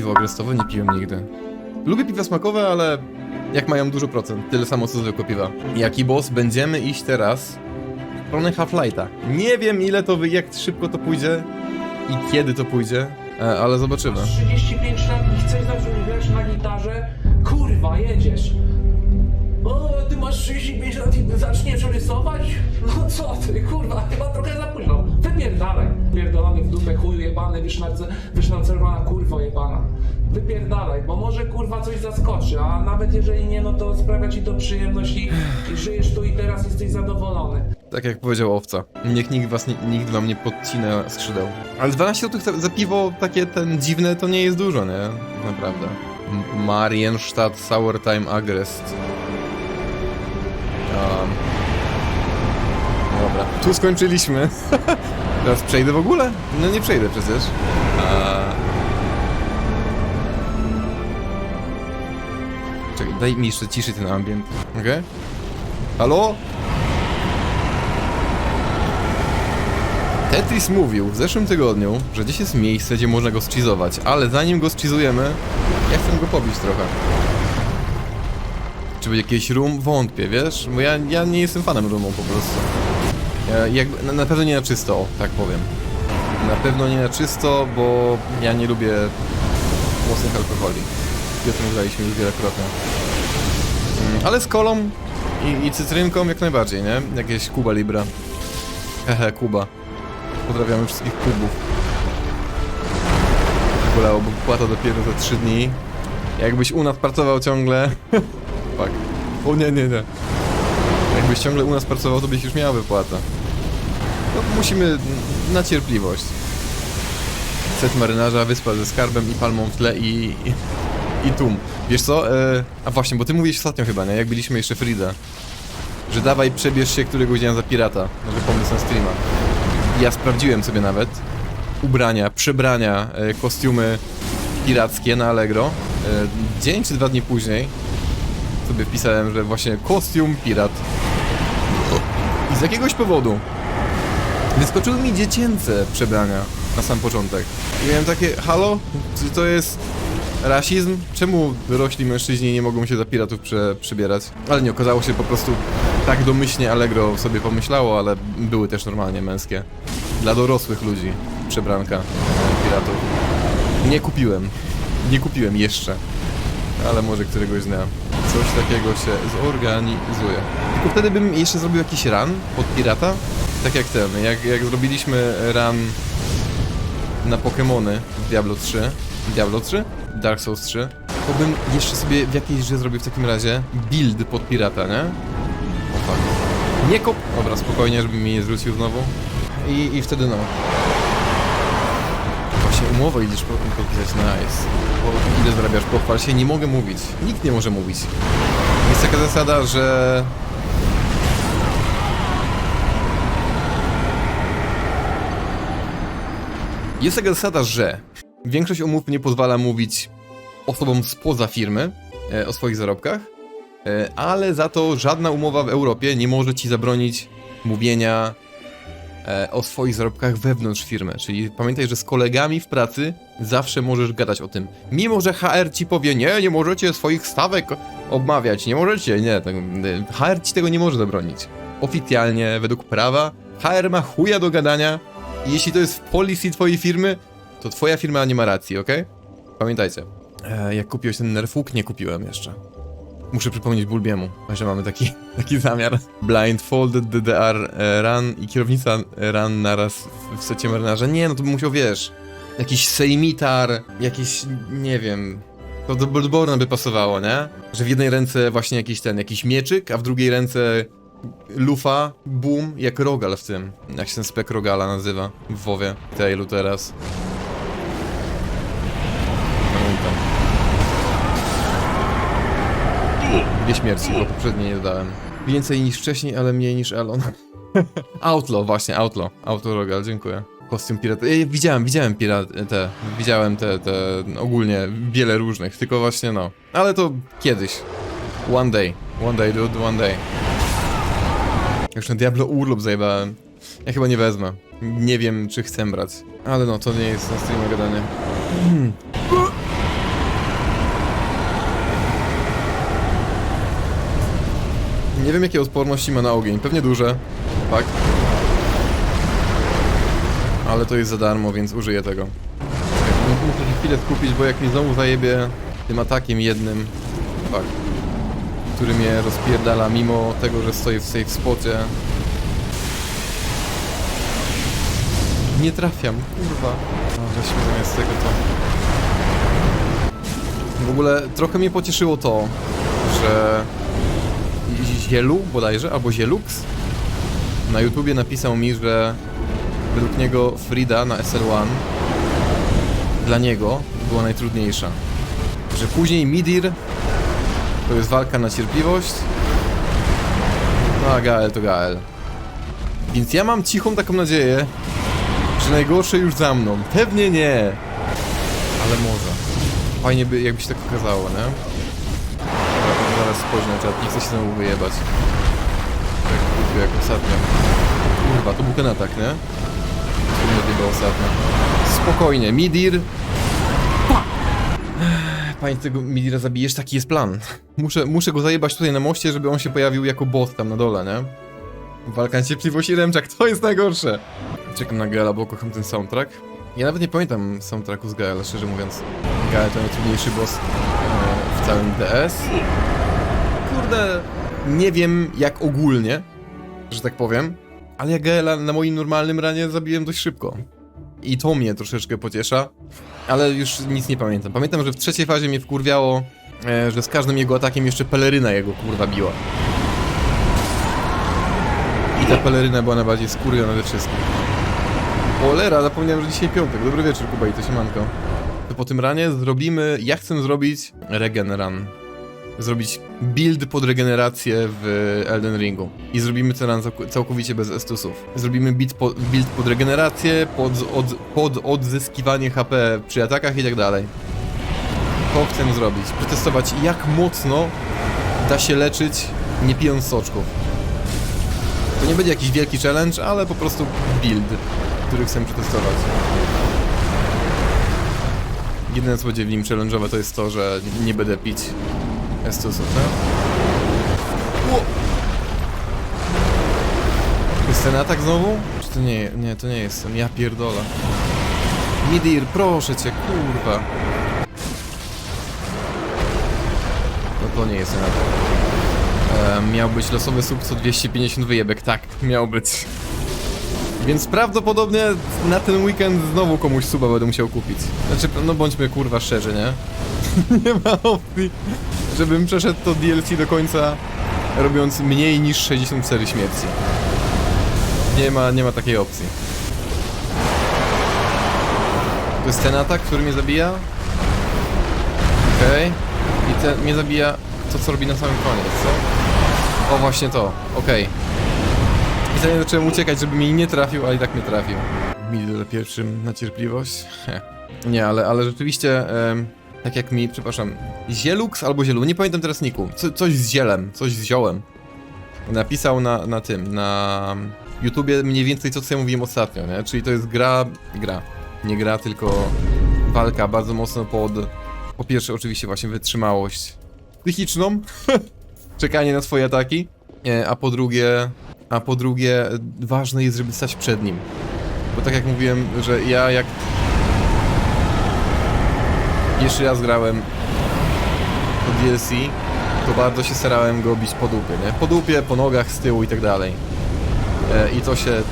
piwo agrestowe nie piłem nigdy. Lubię piwa smakowe, ale jak mają dużo procent, tyle samo co zwykłe piwa. Jaki boss? Będziemy iść teraz w stronę Half-Lighta. Nie wiem ile to, wy- jak szybko to pójdzie i kiedy to pójdzie, e, ale zobaczymy. 35 lat i chcesz zacząć grać na gitarze? Kurwa, jedziesz. O, ty masz 35 lat i zaczniesz rysować? No co ty, kurwa, chyba trochę za późno. Wypierdalaj. Pierdolony w dupę, chuju jebany, wysznacerowana kurwo jebana. Wypierdalaj, bo może kurwa coś zaskoczy, a nawet jeżeli nie, no to sprawia ci to przyjemność i, i żyjesz tu i teraz jesteś zadowolony. Tak jak powiedział owca. Niech nikt was nikt wam nie podcina skrzydeł. Ale 12 zł za, za piwo takie ten dziwne to nie jest dużo, nie? Naprawdę. M- Marienstadt Sour Time Agrest. Um. Dobra, tu skończyliśmy. Teraz przejdę w ogóle? No nie przejdę przecież. A... Czekaj, daj mi jeszcze ciszy ten ambient. Okej? Halo? Tetris mówił w zeszłym tygodniu, że gdzieś jest miejsce, gdzie można go schizować, ale zanim go schizujemy, ja chcę go pobić trochę. Czy będzie jakiś rum? Wątpię, wiesz? Bo ja, ja nie jestem fanem rumu po prostu. Ja, jakby, na, na pewno nie na czysto, tak powiem. Na pewno nie na czysto, bo ja nie lubię mocnych alkoholi. I o tym mówiliśmy już wielokrotnie. Mm, Ale z kolą i, i cytrynką jak najbardziej, nie? Jakieś Kuba Libra. Hehe, Kuba. Pozdrawiamy wszystkich Kubów. Bolało, bo płata dopiero za 3 dni. Jakbyś u nas pracował ciągle... Fuck. O nie, nie, nie. Jakbyś ciągle u nas pracował, to byś już miał wypłatę. No, musimy na cierpliwość. Set marynarza, wyspa ze skarbem i palmą w tle i... i, i tum. Wiesz co? E, a właśnie, bo ty mówiłeś ostatnio chyba, nie? Jak byliśmy jeszcze Frida. Że dawaj, przebierz się któregoś dnia za pirata. Może pomysł na streama. Ja sprawdziłem sobie nawet ubrania, przebrania, e, kostiumy pirackie na Allegro. E, dzień czy dwa dni później sobie wpisałem, że właśnie kostium pirat. I z jakiegoś powodu wyskoczyły mi dziecięce przebrania na sam początek. I miałem takie, halo? Czy to jest rasizm? Czemu dorośli mężczyźni nie mogą się za piratów prze, przebierać? Ale nie, okazało się po prostu tak domyślnie Allegro sobie pomyślało, ale były też normalnie męskie. Dla dorosłych ludzi przebranka piratów. Nie kupiłem. Nie kupiłem jeszcze. Ale może któregoś dnia coś takiego się zorganizuje. Tylko wtedy bym jeszcze zrobił jakiś run pod pirata. Tak jak ten, jak, jak zrobiliśmy run na Pokémony w Diablo 3. Diablo 3? Dark Souls 3. To bym jeszcze sobie w jakiejś grze zrobił w takim razie build pod pirata, nie? O fuck. Nie kop... Dobra, spokojnie, żeby mnie nie zwrócił znowu. I, i wtedy no. Właśnie umowę idziesz po tym podpisać, nice. Bo ile zarabiasz, pochwal się, nie mogę mówić. Nikt nie może mówić. Jest taka zasada, że... Jest taka zasada, że większość umów nie pozwala mówić osobom spoza firmy e, o swoich zarobkach, e, ale za to żadna umowa w Europie nie może ci zabronić mówienia o swoich zarobkach wewnątrz firmy. Czyli pamiętaj, że z kolegami w pracy zawsze możesz gadać o tym. Mimo, że HR ci powie, nie, nie możecie swoich stawek obmawiać, nie możecie, nie, tak, e, HR ci tego nie może zabronić. Oficjalnie, według prawa, HR ma chuja do gadania i jeśli to jest w policy twojej firmy, to twoja firma nie ma racji, okej? Pamiętajcie. E, jak kupiłeś ten nerfuk? Nie kupiłem jeszcze. Muszę przypomnieć Bulbiemu, że mamy taki, taki zamiar. Blindfolded DDR e, run i kierownica e, run naraz w, w secie marynarza. Nie, no to bym musiał, wiesz, jakiś sejmitar, jakiś, nie wiem, to do Bloodborne'a by pasowało, nie? Że w jednej ręce właśnie jakiś ten, jakiś mieczyk, a w drugiej ręce lufa, boom, jak Rogal w tym. Jak się ten spek Rogala nazywa w WoWie. Tailu teraz. Pamiętam. Dwie śmierci, bo poprzedniej nie dodałem. Więcej niż wcześniej, ale mniej niż Elon. Outlaw, właśnie, Outlaw. Outlaw Rogal, dziękuję. Kostium pirata. Ej, widziałem, widziałem pirat, te, widziałem te, te, ogólnie wiele różnych, tylko właśnie no. Ale to kiedyś. One day. One day, dude, one day. Już na Diablo urlop zajebałem. Ja chyba nie wezmę. Nie wiem, czy chcę brać. Ale no, to nie jest na streamie gadanie. Nie wiem jakie odporności ma na ogień, pewnie duże. Tak. Ale to jest za darmo, więc użyję tego. Mu- Muszę się chwilę skupić, bo jak mi znowu zajebie tym atakiem jednym, tak, który mnie rozpierdala mimo tego, że stoję w safe spocie. Nie trafiam, kurwa. No, weźmy zamiast tego to. W ogóle trochę mnie pocieszyło to, że Zielu bodajże, albo Zielux na YouTubie napisał mi, że według niego Frida na SL1 dla niego była najtrudniejsza. Że później Midir to jest walka na cierpliwość, no a Gael to Gael. Więc ja mam cichą taką nadzieję, że najgorsze już za mną. Pewnie nie, ale może. Fajnie by, jakby się tak okazało, nie? Zaraz spojrzę na nie chcę się znowu wyjebać. Tak kupię jak ostatnio. Kurwa, to był atak, nie? Co mnie odjebał ostatnio. Spokojnie, Midir. Panie, tego Midira zabijesz, taki jest plan. Muszę, muszę go zajebać tutaj na moście, żeby on się pojawił jako boss tam na dole, nie? Walka cierpliwości Remczak, to jest najgorsze. Czekam na Gaela, bo kocham ten soundtrack. Ja nawet nie pamiętam soundtracku z Gaela, szczerze mówiąc. Gael to najtrudniejszy boss e, w całym DS. Kurde, nie wiem jak ogólnie, że tak powiem, ale ja Gaela na moim normalnym ranie zabiłem dość szybko. I to mnie troszeczkę pociesza, ale już nic nie pamiętam. Pamiętam, że w trzeciej fazie mnie wkurwiało, e, że z każdym jego atakiem jeszcze peleryna jego kurwa biła. I ta peleryna była najbardziej skurwiona ze wszystkich. Olera, zapomniałem, że dzisiaj piątek. Dobry wieczór, Kuba i to siemanko. To po tym ranie zrobimy... Ja chcę zrobić regen run. Zrobić build pod regenerację w Elden Ringu. I zrobimy ten run całk- całkowicie bez estusów. Zrobimy build, build pod regenerację, pod, od, pod odzyskiwanie HP przy atakach i tak dalej. To chcę zrobić. Przetestować jak mocno da się leczyć nie pijąc soczków. To nie będzie jakiś wielki challenge, ale po prostu build, który chcę przetestować. Jedyne co będzie w nim challenge'owe to jest to, że nie będę pić Estusów, tak? Ło! To jest ten atak znowu? Czy to nie, nie, to nie jest ten, ja pierdolę. Midir, proszę cię, kurwa. No to nie jest ten atak. E, miał być losowy sukces o 250 wyjebek, tak, miał być. Więc prawdopodobnie na ten weekend znowu komuś suba będę musiał kupić. Znaczy, no bądźmy kurwa szczerzy, nie? nie ma opcji, żebym przeszedł to DLC do końca robiąc mniej niż 64 śmierci. Nie ma, nie ma takiej opcji. To jest ten atak, który mnie zabija? Okej. I ten mnie zabija to, co robi na samym koniec, co? O, właśnie to. Okej. I zanim zacząłem uciekać, żeby mnie nie trafił, ale i tak mnie trafił. Middle pierwszym na cierpliwość. Nie, ale, ale rzeczywiście, em, tak jak mi, przepraszam, Zielux albo Zielu, nie pamiętam teraz niku. Co, coś z zielem, coś z ziołem. Napisał na, na tym, na YouTubie mniej więcej to, co ja mówiłem ostatnio, nie? Czyli to jest gra, gra. Nie gra, tylko walka bardzo mocno pod, po pierwsze oczywiście właśnie wytrzymałość psychiczną, czekanie na swoje ataki, e, a po drugie, a po drugie ważne jest, żeby stać przed nim. Bo tak jak mówiłem, że ja jak jeszcze raz grałem DLC, to bardzo się starałem go bić po dupie, nie? Po dupie, po nogach, z tyłu i tak dalej. E, I to się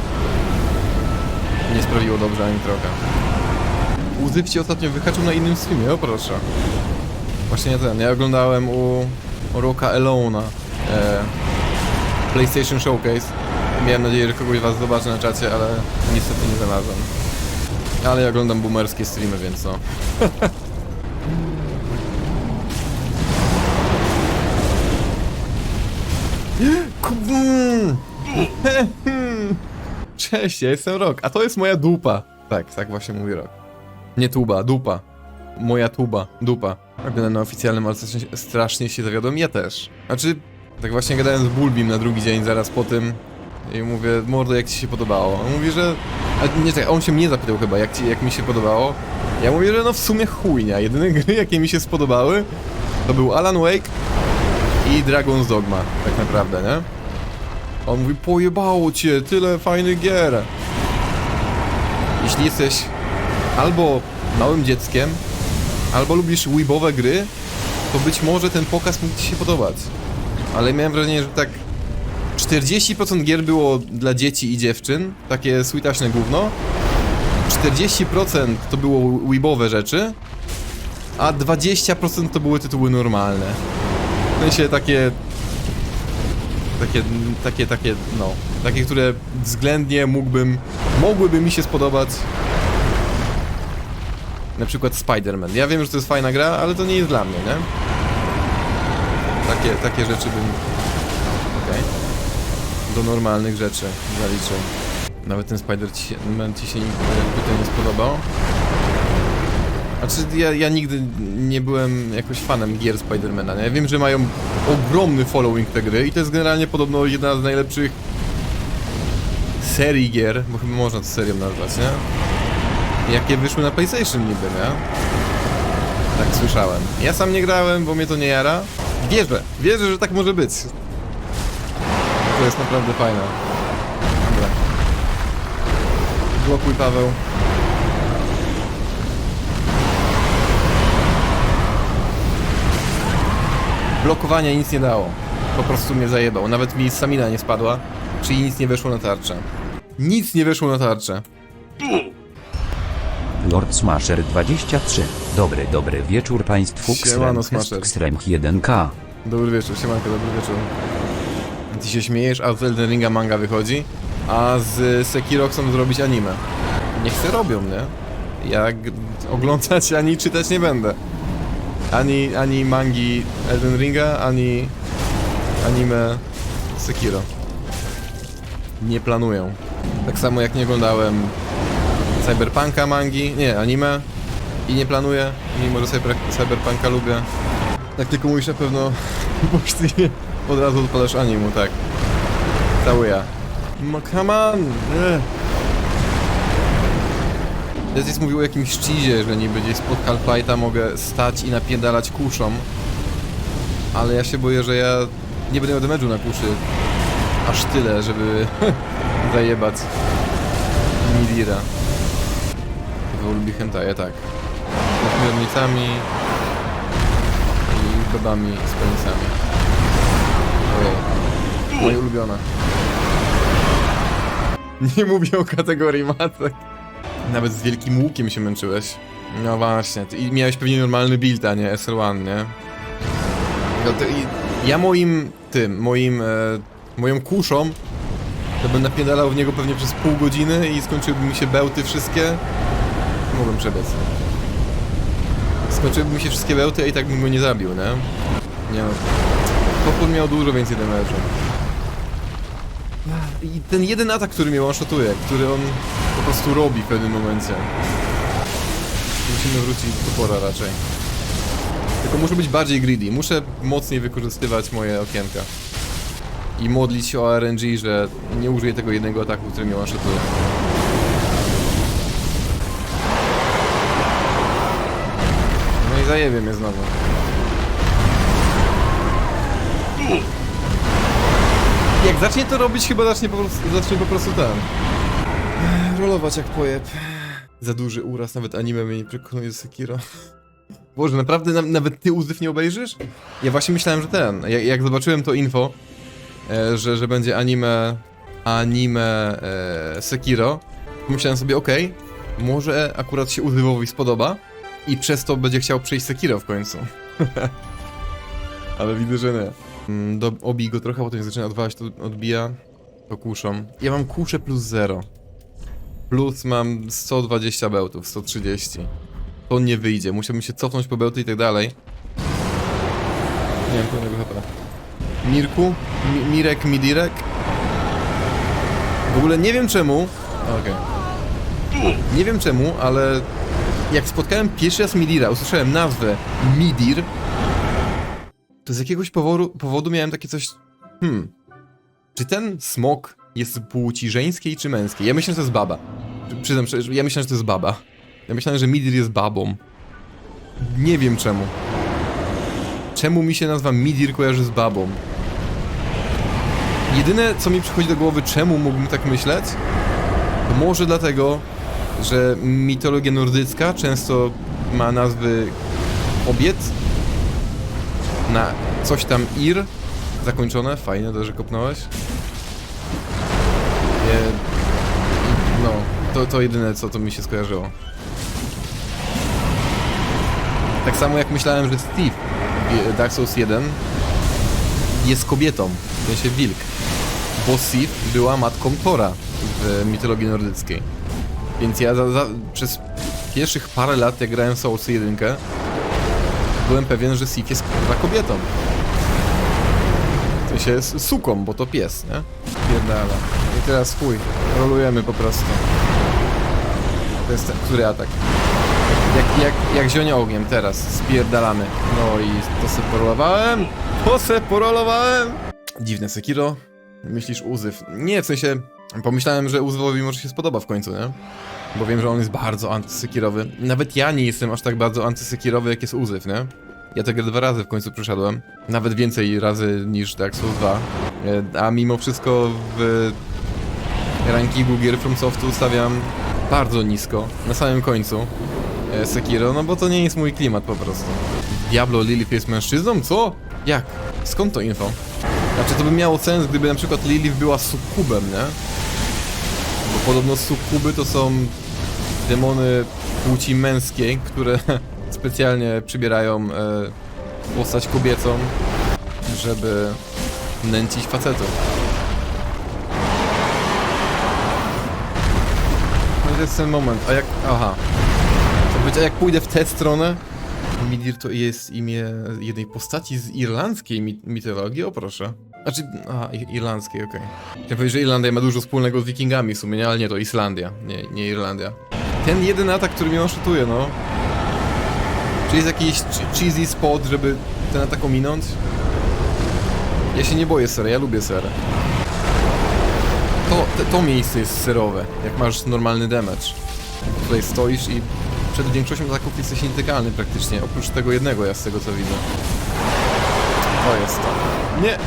nie sprawiło dobrze ani trochę. Łzyk ci ostatnio wyhaczył na innym streamie, o proszę. Właśnie nie ten, ja oglądałem u Roka Elona e, PlayStation Showcase. Miałem nadzieję, że kogoś was zobaczy na czacie, ale niestety nie znalazłem. Ale ja oglądam boomerskie streamy, więc no. Cześć, ja jestem Rok, a to jest moja dupa. Tak, tak właśnie mówi Rok. Nie tuba, dupa. Moja tuba, dupa. Oglądam na oficjalnym, ale strasznie, strasznie się zawiodłem, ja też. Znaczy, tak właśnie gadałem z Bulbim na drugi dzień, zaraz po tym. I mówię, mordo, jak ci się podobało? On mówi, że... A nie, czekaj, on się mnie zapytał chyba, jak, ci, jak mi się podobało. Ja mówię, że no w sumie chujnia. Jedyne gry, jakie mi się spodobały, to był Alan Wake i Dragon's Dogma, tak naprawdę, nie? On mówi, pojebało cię, tyle fajnych gier. Jeśli jesteś albo małym dzieckiem, albo lubisz weebowe gry, to być może ten pokaz mógł ci się podobać. Ale miałem wrażenie, że tak 40% gier było dla dzieci i dziewczyn, takie sweetaśne gówno. 40% to było weebowe rzeczy, a 20% to były tytuły normalne. W sensie takie... Takie, takie, takie, no, takie, które względnie mógłbym, mogłyby mi się spodobać. Na przykład Spider-Man. Ja wiem, że to jest fajna gra, ale to nie jest dla mnie, nie? Takie, takie rzeczy bym... Okej. Do normalnych rzeczy zaliczył. Nawet ten Spider-Man ci się tutaj nie spodobał. Znaczy, ja, ja nigdy nie byłem jakoś fanem gier Spidermana. Ja wiem, że mają ogromny following te gry i to jest generalnie podobno jedna z najlepszych serii gier, bo chyba można to serią nazwać, nie? Jakie wyszły na PlayStation niby, nie? Tak słyszałem. Ja sam nie grałem, bo mnie to nie jara. Wierzę, wierzę, że tak może być. To jest naprawdę fajne. Dobra. Blokuj Paweł. Blokowania nic nie dało. Po prostu mnie zajebał. Nawet mi stamina nie spadła, czyli nic nie weszło na tarczę. Nic nie weszło na tarczę. Lord Smasher 23. Dobry, dobry wieczór Państwu. Siemano, Smasher. Xrem 1K. Dobry wieczór, siemanko, dobry wieczór. Ty się śmiejesz, a z Elden Ringa manga wychodzi, a z Sekiro chcą zrobić anime. Niech se robią, nie? Ja g- oglądać ani czytać nie będę. Ani, ani mangi Elden Ringa, ani anime Sekiro. Nie planują. Tak samo jak nie oglądałem Cyberpunka mangi, nie, anime i nie planuję, mimo że cyber, Cyberpunka lubię. Tak tylko mówisz na pewno Bocznie od razu odpalasz animu, tak. Cały ja. No come on! Decis mówił o jakimś cheezie, że niby gdzieś spod Half-Life'a mogę stać i napierdalać kuszą. Ale ja się boję, że ja nie będę miał damage'u na kuszy aż tyle, żeby zajebać Midira. Chyba lubi hentaje, tak. Z miornicami i babami z penisami. Ojej. Moje ulubione. Nie mówię o kategorii matek. Nawet z wielkim łukiem się męczyłeś. No właśnie. ty- I miałeś pewnie normalny build, a nie SL1, nie? No to i ja moim tym, moim, e, moją kuszą to bym napierdalał w niego pewnie przez pół godziny i skończyłyby mi się bełty wszystkie. Mogłem przebiec. Skończyłyby mi się wszystkie bełty, a i tak bym go nie zabił, nie? Nie no. Topór miał dużo więcej damage'u. I ten jeden atak, który mnie one-shotuje, który on po prostu robi w pewnym momencie. Musimy wrócić do topora raczej. Tylko muszę być bardziej greedy, muszę mocniej wykorzystywać moje okienka. I modlić się o RNG, że nie użyję tego jednego ataku, który mnie one-shotuje. No i zajebie mnie znowu. Jak zacznie to robić, chyba zacznie po prostu, zacznie po prostu ten. Rolować jak pojeb. Za duży uraz, nawet anime mnie nie przekonuje Sekiro. Boże, naprawdę na, nawet ty uzdyw nie obejrzysz? Ja właśnie myślałem, że ten. Jak, jak zobaczyłem to info, e, że, że będzie anime. anime e, Sekiro, myślałem sobie, okej, może akurat się uzdywowi spodoba i przez to będzie chciał przejść Sekiro w końcu. Ale widzę, że nie. Mm, Do, obij go trochę, potem zaczyna odwalać, to odbija. To kuszą. Ja mam kuszę plus 0. Plus mam 120 bełtów, 130. To nie wyjdzie, musiałbym się cofnąć po bełty i tak dalej. Nie mam pełnego HP. Mirku? Mi Mirek, Midirek? W ogóle nie wiem czemu. Okej. Nie wiem czemu, ale jak spotkałem pierwszy raz Midira, usłyszałem nazwę Midir, to z jakiegoś powodu, powodu miałem takie coś. Hmm. Czy ten smok jest płci żeńskiej czy męskiej? Ja myślę, że to jest baba. Przyznam że ja myślę, że to jest baba. Ja myślałem, że Midir jest babą. Nie wiem czemu. czemu mi się nazwa Midir kojarzy z babą. Jedyne, co mi przychodzi do głowy, czemu mógłbym tak myśleć, to może dlatego, że mitologia nordycka często ma nazwy kobiet na coś tam ir zakończone. Fajnie, to, że kopnąłeś. To, to jedyne, co to mi się skojarzyło. Tak samo jak myślałem, że Steve w Dark Souls 1 jest kobietą, w sensie wilk. Bo Sif była matką Tora w mitologii nordyckiej. Więc ja za, za, przez pierwszych parę lat, jak grałem w Souls 1, byłem pewien, że Sif jest kurwa kobietą. W sensie suką, bo to pies, nie? Pierdala. I teraz chuj, rolujemy po prostu. To jest ten, który atak? Jak, jak, jak zionie ogniem, teraz spierdalamy. No i to se porolowałem, to se porolowałem. Dziwne Sekiro. Myślisz Uzyw? Nie, w sensie pomyślałem, że Uzywowi może się spodoba w końcu, nie? Bo wiem, że on jest bardzo antysekirowy. Nawet ja nie jestem aż tak bardzo antysekirowy, jak jest Uzyw, nie? Ja grę dwa razy w końcu przeszedłem. Nawet więcej razy niż Dark Souls 2. E, A mimo wszystko w rankingu gier From Softu stawiam bardzo nisko, na samym końcu e, Sekiro, no bo to nie jest mój klimat po prostu. Diablo Lilith jest mężczyzną? Co? Jak? Skąd to info? Znaczy to by miało sens, gdyby na przykład Lilith była sukubem, nie? Bo podobno sukuby to są demony płci męskiej, które specjalnie przybierają e, postać kobiecą, żeby nęcić facetów. To jest ten moment, a jak... aha. To być, a jak pójdę w tę stronę... Midir to jest imię jednej postaci z irlandzkiej mit mitologii, o proszę. Znaczy, aha, irlandzkiej, okej. Chciałem powiedzieć, że Irlandia ma dużo wspólnego z wikingami w sumie, nie? ale nie, to Islandia, nie, nie Irlandia. Ten jeden atak, który mnie oszutuje, no. Czy jest jakiś che- cheesy spot, żeby ten atak ominąć? Ja się nie boję sera, ja lubię serę. To, miejsce jest serowe, jak masz normalny damage. Tutaj stoisz i przed większością ataków jesteś nietykalny praktycznie, oprócz tego jednego ja z tego co widzę. To jest to. Nie!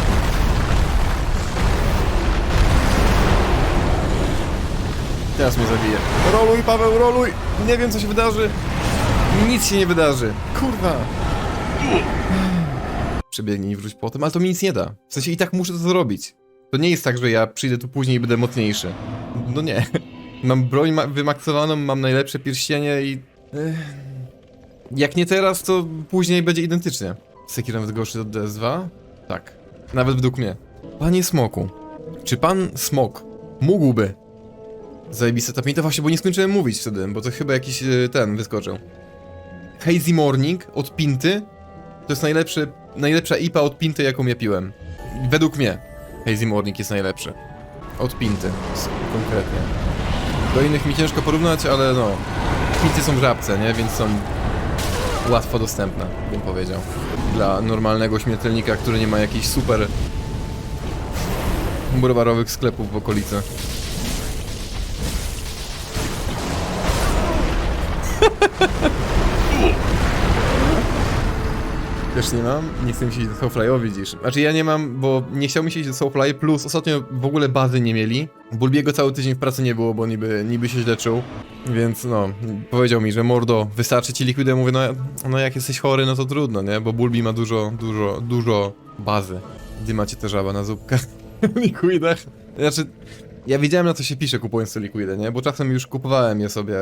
Teraz mnie zabije. Roluj Paweł, roluj! Nie wiem co się wydarzy. Nic się nie wydarzy. Kurwa! Przebiegnij i wróć potem, ale to mi nic nie da. W sensie i tak muszę to zrobić. To nie jest tak, że ja przyjdę tu później i będę mocniejszy. No nie. Mam broń ma- wymaksowaną, mam najlepsze pierścienie i... Jak nie teraz, to później będzie identycznie. Sekiro nawet gorszy od DS2? Tak. Nawet według mnie. Panie Smoku, czy pan Smok mógłby zajebiste tapnie? To właśnie, bo nie skończyłem mówić wtedy, bo to chyba jakiś e, ten wyskoczył. Hazy Morning od Pinty to jest najlepszy, najlepsza IPA od Pinty, jaką ja piłem. Według mnie Hazy Morning jest najlepszy. Od Pinty, konkretnie. Do innych mi ciężko porównać, ale no... Pinty są w żabce, nie? Więc są łatwo dostępne, bym powiedział. Dla normalnego śmiertelnika, który nie ma jakichś super browarowych sklepów w okolicy. Też nie mam, nie chcę mi się iść do Soulfly'o, widzisz. Znaczy ja nie mam, bo nie chciał mi się iść do Soulfly, plus ostatnio w ogóle bazy nie mieli. Bulbiego cały tydzień w pracy nie było, bo niby, niby się źle czuł. Więc no, powiedział mi, że mordo, wystarczy ci. Ja Mówię, no, no jak jesteś chory, no to trudno, nie? Bo Bulbi ma dużo, dużo, dużo bazy. Gdzie macie te żaba na zupkę? liquidach. Znaczy, ja wiedziałem na co się pisze kupując te liquidy, nie? Bo czasem już kupowałem je sobie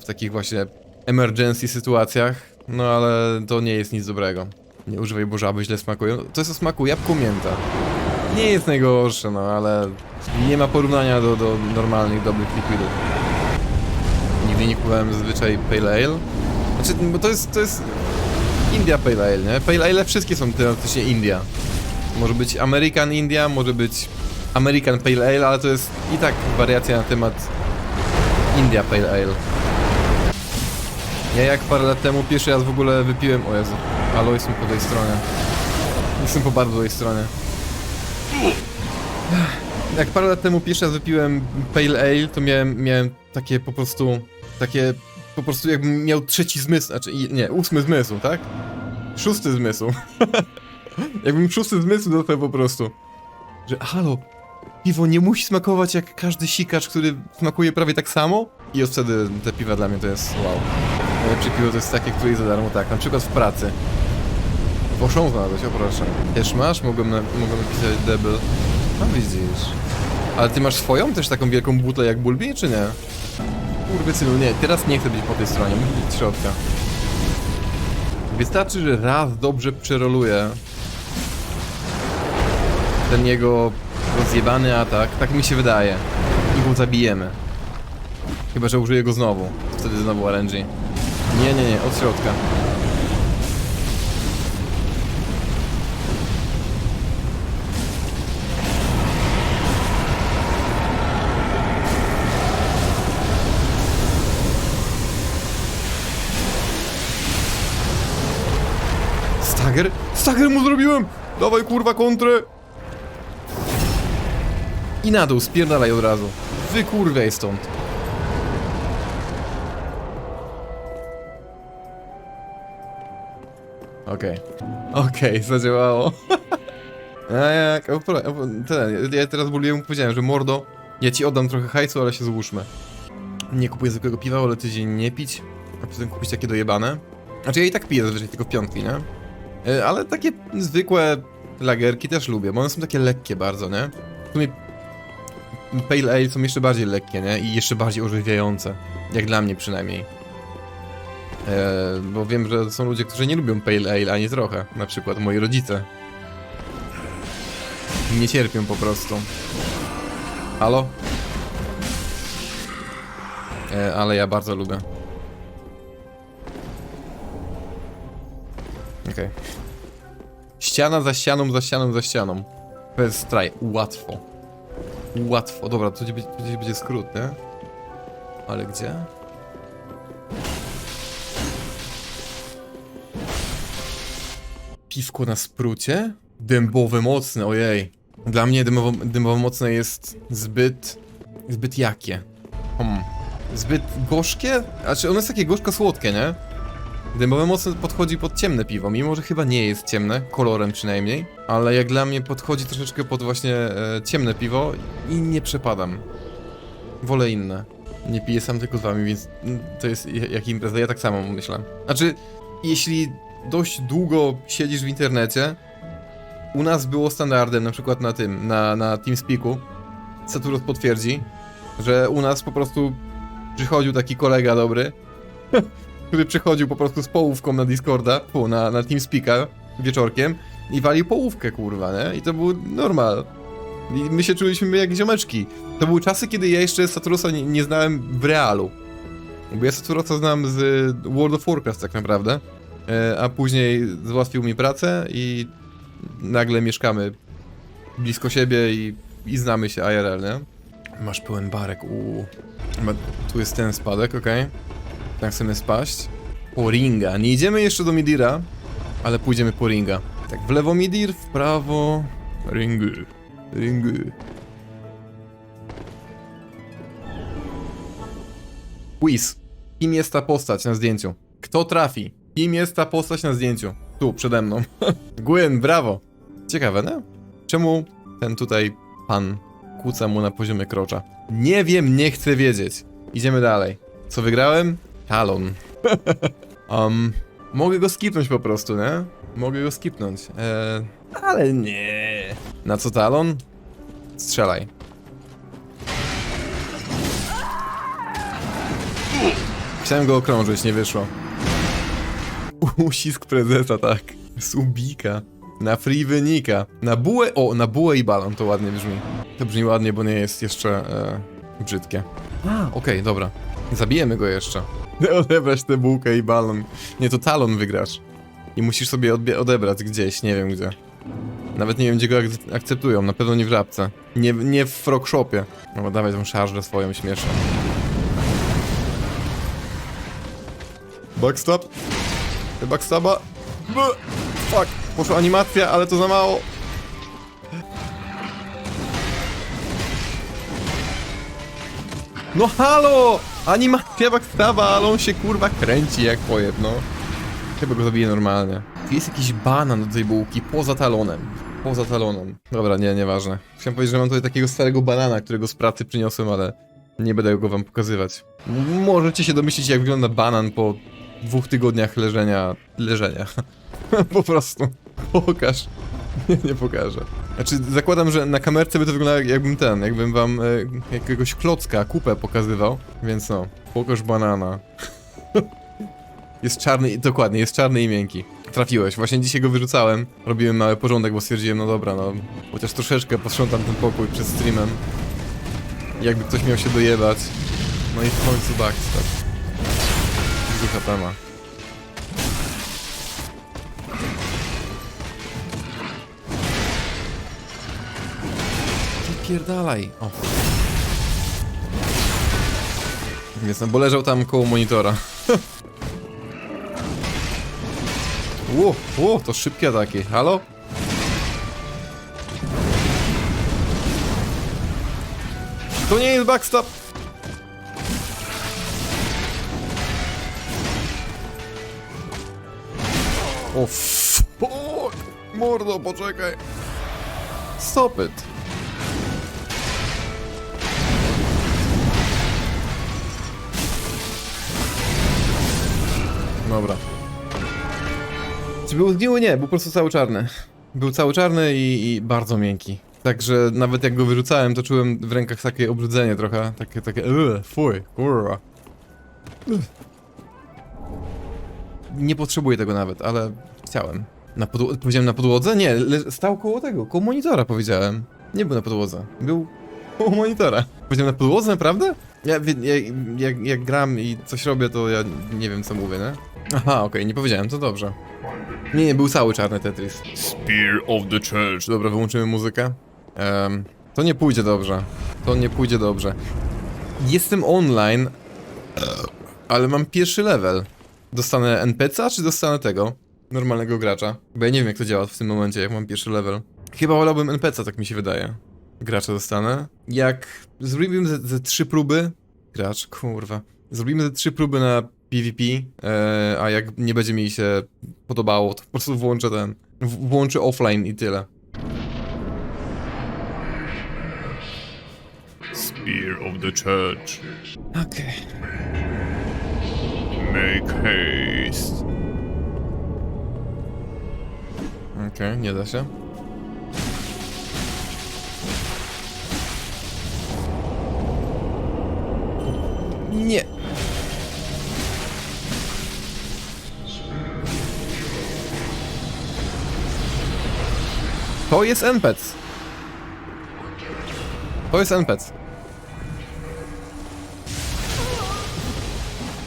w takich właśnie emergency sytuacjach, no ale to nie jest nic dobrego. Nie używaj, bo żaby źle smakują. To jest o smaku jabłku mięta. Nie jest najgorsze, no ale nie ma porównania do, do normalnych, dobrych liquidów. Nigdy nie kupowałem zazwyczaj Pale Ale. Znaczy, bo to jest, to jest India Pale Ale, nie? Pale Ale wszystkie są tematycznie India. Może być American India, może być American Pale Ale, ale to jest i tak wariacja na temat India Pale Ale. Ja jak parę lat temu pierwszy raz w ogóle wypiłem... O Jezu, ale jestem po tej stronie. Jestem po bardzo tej stronie. Jak parę lat temu pierwszy raz wypiłem Pale Ale, to miałem, miałem takie po prostu... Takie... Po prostu jakbym miał trzeci zmysł, znaczy nie, ósmy zmysł, tak? Szósty zmysł. Jakbym szósty zmysł dostał po prostu. Że halo, piwo nie musi smakować jak każdy sikacz, który smakuje prawie tak samo? I od wtedy te piwa dla mnie to jest wow. Najlepsze to jest takie, które jest za darmo, tak, na przykład w pracy. Poszą znaleźć, o proszę. Też masz? Mogłem, na, mogłem napisać debil. No widzisz. Ale ty masz swoją też taką wielką butlę jak Bulbi, czy nie? Kurwy synu, nie, teraz nie chcę być po tej stronie, muszę być środka. Wystarczy, że raz dobrze przeroluję ten jego rozjebany atak, tak mi się wydaje. I go zabijemy. Chyba, że użyję go znowu. Wtedy znowu RNG. Nie, nie, nie, od środka. Stagger? Stagger mu zrobiłem! Dawaj kurwa kontrę! I na dół, spierdalaj od razu. Wy kurwiaj stąd. Okej. Okej, zadziałało. A jak, ten, ja teraz Buliemu powiedziałem, że mordo, ja ci oddam trochę hajsu, ale się złóżmy. Nie kupuję zwykłego piwa, ale tydzień nie pić, a potem kupić takie dojebane. Znaczy ja i tak piję zazwyczaj tylko w piątki, nie? E, Ale takie zwykłe lagerki też lubię, bo one są takie lekkie bardzo, nie? W sumie Pale Ale są jeszcze bardziej lekkie, nie? I jeszcze bardziej orzeźwiające. Jak dla mnie przynajmniej. E, bo wiem, że są ludzie, którzy nie lubią Pale Ale ani trochę. Na przykład moi rodzice. Nie cierpią po prostu. Halo? E, ale ja bardzo lubię. Okej. Ściana za ścianą, za ścianą, za ścianą. Bez straj. Łatwo. Łatwo. Dobra, to gdzieś będzie skrót, nie? Ale gdzie? Piwko na sprucie? Dębowe mocne, ojej. Dla mnie dębowo, dębowo mocne jest zbyt... zbyt jakie? Hmm. Zbyt gorzkie? Znaczy ono jest takie gorzko-słodkie, nie? Dębowe mocno podchodzi pod ciemne piwo, mimo że chyba nie jest ciemne, kolorem przynajmniej, ale jak dla mnie podchodzi troszeczkę pod właśnie e, ciemne piwo i nie przepadam. Wolę inne. Nie piję sam tylko z wami, więc mm, to jest jak impreza, ja tak samo myślę. Znaczy, jeśli dość długo siedzisz w internecie, u nas było standardem, na przykład na tym, na, na TeamSpeaku, Saturos potwierdzi, że u nas po prostu przychodził taki kolega dobry, który przychodził po prostu z połówką na Discorda, fu, na, na TeamSpeaka wieczorkiem i walił połówkę, kurwa, nie? I to był normal. I my się czuliśmy jak ziomeczki. To były czasy, kiedy ja jeszcze Saturosa nie, nie znałem w realu. Bo ja Saturosa znam z World of Warcraft tak naprawdę, a później załatwił mi pracę i nagle mieszkamy blisko siebie i, i znamy się IRL, nie? Masz pełen barek, uuu. Tu jest ten spadek, okej. Tak chcemy spaść. Po ringa. Nie idziemy jeszcze do Midira, ale pójdziemy po ringa. Tak, w lewo Midir, w prawo... Ringy. Ringy. Quiz. Kim jest ta postać na zdjęciu? Kto trafi? Kim jest ta postać na zdjęciu? Tu, przede mną. Gwyn, brawo. Ciekawe, nie? Czemu ten tutaj pan kłóca mu na poziomie krocza? Nie wiem, nie chcę wiedzieć. Idziemy dalej. Co wygrałem? Talon. um, mogę go skipnąć po prostu, nie? Mogę go skipnąć. Eee, ale nie. Na co talon? Strzelaj. Chciałem go okrążyć, nie wyszło. Uścisk prezesa, tak. Subika. Na free wynika. Na bułę. O, na bułę i balon to ładnie brzmi. To brzmi ładnie, bo nie jest jeszcze e, brzydkie. A, okej, dobra. Zabijemy go jeszcze. Odebrać tę bułkę i balon. Nie, to talon wygrasz. I musisz sobie odebrać gdzieś, nie wiem gdzie. Nawet nie wiem, gdzie go ak- akceptują. Na pewno nie w żabce. Nie, nie w frogshopie. No, dawaj tą szarżę swoją śmieszną. Backstab. Backstaba. Fuck. Poszła animacja, ale to za mało. No halo! Animacja backstaba, ale on się kurwa kręci jak pojeb, no. Chyba go zabiję normalnie. Jest jakiś banan do tej bułki, poza talonem. Poza talonem. Dobra, nie, nieważne. Chciałem powiedzieć, że mam tutaj takiego starego banana, którego z pracy przyniosłem, ale nie będę go wam pokazywać. Możecie się domyślić, jak wygląda banan po dwóch tygodniach leżenia... leżenia. po prostu. Pokaż. Nie, nie pokażę. Znaczy, zakładam, że na kamerce by to wyglądało jakbym ten, jakbym wam e, jakiegoś klocka, kupę pokazywał. Więc no, pokaż banana. jest czarny i dokładnie, jest czarny i miękki. Trafiłeś, właśnie dzisiaj go wyrzucałem. Robiłem mały porządek, bo stwierdziłem, no dobra, no chociaż troszeczkę posprzątam ten pokój przed streamem. Jakby ktoś miał się dojebać. No i w końcu tak, tak. 30 HP ma. Pierdalaj. O. Jestem, bo leżał tam koło monitora. Ło, ło, to szybkie ataki. Halo? To nie jest backstab! O, f- o, mordo, poczekaj. Stop it. Dobra. Czy był zgniły? Nie, był po prostu cały czarny. Był cały czarny i, i bardzo miękki. Także nawet jak go wyrzucałem, to czułem w rękach takie obrudzenie trochę. Takie, takie, yy, fuj, kurwa. Nie potrzebuję tego nawet, ale chciałem. Na podło- powiedziałem na podłodze? Nie, le- stał koło tego, koło monitora powiedziałem. Nie był na podłodze, był koło monitora. Powiedziałem na podłodze, naprawdę? Ja, wie- ja jak, jak gram i coś robię, to ja nie wiem co mówię, nie? Aha, okej, nie powiedziałem, to dobrze. Nie, nie, był cały czarny Tetris. Spear of the Church. Dobra, wyłączymy muzykę. Em, to nie pójdzie dobrze. To nie pójdzie dobrze. Jestem online, ale mam pierwszy level. Dostanę NPC, czy dostanę tego? Normalnego gracza. Bo ja nie wiem, jak to działa w tym momencie, jak mam pierwszy level. Chyba wolałbym NPC, tak mi się wydaje. Gracza dostanę. Jak zrobimy ze, ze trzy próby. Gracz, kurwa. Zrobimy ze trzy próby na PvP, e, a jak nie będzie mi się podobało, to po prostu włączę ten. W, włączę offline i tyle. Spear of the Church. Okej. Make haste. Okej, nie da się. Nie. To jest NPC. To jest NPC.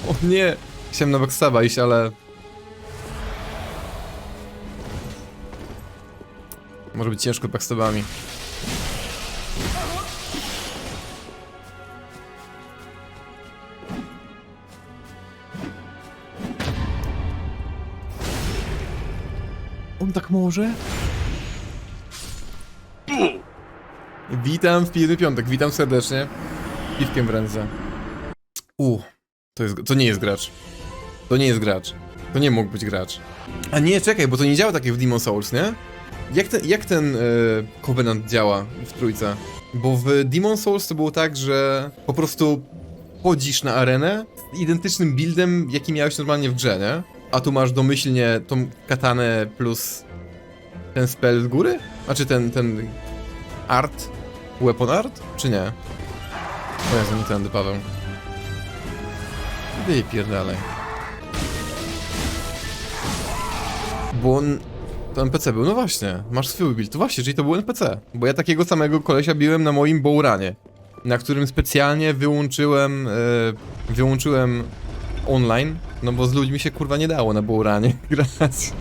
O nie! Chciałem na backstaba iść, ale Może być ciężko backstabami. On tak może? Witam w pijany piątek, witam serdecznie. Piwkiem w ręce. U, to, jest, to nie jest gracz. To nie jest gracz. To nie mógł być gracz. A nie, czekaj, bo to nie działa takie w Demon Souls, nie? Jak ten, jak ten e, Covenant działa w trójce? Bo w Demon Souls to było tak, że po prostu chodzisz na arenę z identycznym buildem, jaki miałeś normalnie w grze, nie? A tu masz domyślnie tą katanę plus ten spell z góry? A czy ten, ten art? Weapon art? Czy nie? O Jezu, nie tędy, Paweł. Wypierdalaj. Bo on... To NPC był, no właśnie, masz swój build, to właśnie, czyli to był NPC. Bo ja takiego samego kolesia biłem na moim Bouranie, na którym specjalnie wyłączyłem, e, wyłączyłem online, no bo z ludźmi się kurwa nie dało na Bouranie grać.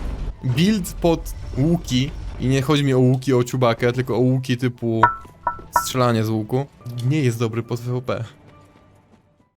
Build pod łuki, i nie chodzi mi o łuki o ciubakę, tylko o łuki typu strzelanie z łuku, nie jest dobry pod PvP.